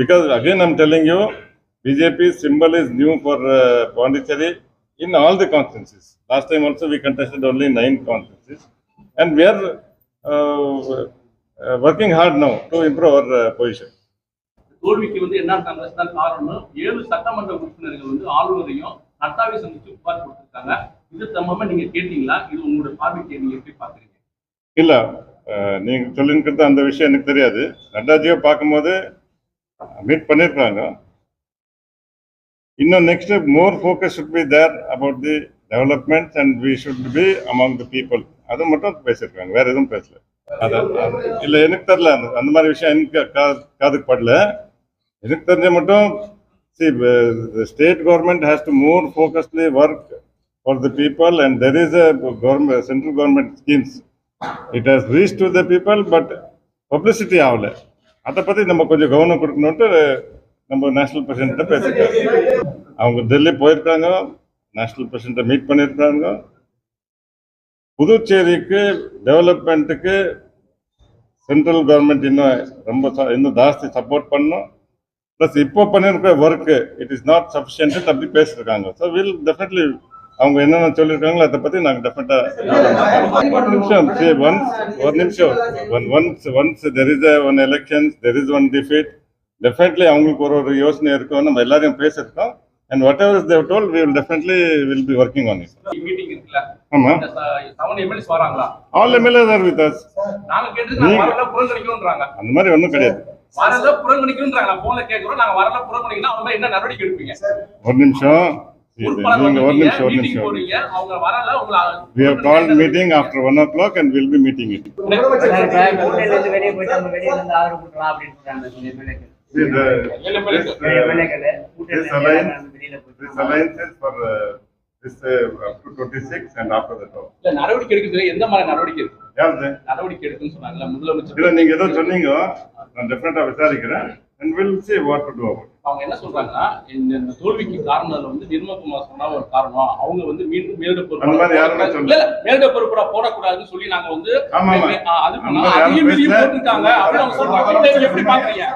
Because again, I'm telling you, BJP symbol is new for uh, Pondicherry in all the constituencies. Last time also we contested only nine constituencies. And we are uh, uh, working hard now to improve our uh, position. தோல்விக்கு வந்து என்ன காங்கிரஸ் தான் காரணம் ஏழு சட்டமன்ற உறுப்பினர்கள் வந்து ஆளுநரையும் நட்டாவை சந்திச்சு புகார் கொடுத்திருக்காங்க இது சம்பந்தமா நீங்க கேட்டீங்களா இது உங்களோட பார்வைக்கு நீங்க எப்படி பாக்குறீங்க இல்ல நீங்க சொல்லிருக்கிறது அந்த விஷயம் எனக்கு தெரியாது நட்டாஜியை பார்க்கும்போது மீட் பண்ணிருக்காங்க. இன்னும் next more focus should be there about the development and we should be among the people அது மட்டும் பேசியிருக்காங்க வேற எதுவும் பேசல. அது அது- இல்ல எனக்கு தெரியல அந்த அந்த மாதிரி விஷயம் எனக்கு காதுக்கு படல. எனக்கு தெரிஞ்ச மட்டும் state government has to more focusedly work for the people and there is a government central government schemes. It has reached to the people but publicity ஆகல. அதை பற்றி நம்ம கொஞ்சம் கவனம் கொடுக்கணுன்ட்டு நம்ம நேஷனல் பிரசிடென்ட்ட பேசிருக்காங்க அவங்க டெல்லி போயிருக்காங்க நேஷனல் பிரசிடென்ட்டை மீட் பண்ணியிருக்காங்க. புதுச்சேரிக்கு டெவலப்மெண்ட்டுக்கு சென்ட்ரல் கவர்மெண்ட் இன்னும் ரொம்ப இன்னும் ஜாஸ்தி சப்போர்ட் பண்ணும். ப்ளஸ் இப்போ பண்ணியிருக்க work it is not sufficient அப்படி பேசியிருக்காங்க. ஸோ வில் டெஃபினெட்லி அவங்க என்னென்ன சொல்லியிருக்காங்களோ அதை பற்றி நாங்கள் டெஃபினட்டாக ஒரு நிமிஷம் ஒன்ஸ் ஒரு நிமிஷம். One once once there is one elections there is one defeat definitely அவங்களுக்கு ஒரு ஒரு யோசனை இருக்கும். நம்ம எல்லாரையும் பேசியிருக்கோம். And whatever they told we will definitely will be working on it வராங்களா? All MLA are with us அந்த மாதிரி ஒன்றும் கிடையாது. ஒரு நிமிஷம். We have called meeting after one o'clock and we'll be meeting it. See, the, this, uh, this alliance, this alliance is for uh, this uh, up to and after that. all. இல்ல நடவடிக்கை எடுக்கிறது எந்த மாதிரி நடவடிக்கை இருக்கு யாருது? நடவடிக்கை எடுக்குன்னு சொன்னாங்கல்ல முதலமைச்சர் இல்ல நீங்க ஏதோ சொன்னீங்க நான் டெஃபினட்டா விசாரிக்கிறேன் and we'll see what to do about it. அவங்க என்ன சொல்றாங்கன்னா இந்த தோல்விக்கு காரணம் வந்து நிர்மகுமார் சொன்னா ஒரு காரணம் அவங்க வந்து மீண்டும் மேலிட அந்த மாதிரி யாருமே பொறுப்பு சொல்லல. இல்ல இல்ல மேலிட பொறுப்பா போடக்கூடாதுன்னு சொல்லி நாங்க வந்து ஆமா, ஆமா. ஆ, அது அந்த மாதிரி யாரும் அதையும் மீறி பேசல. போட்டிருக்காங்க அப்படின்னு அவங்க சொல்றாங்க எப்படி பாக்குறீங்க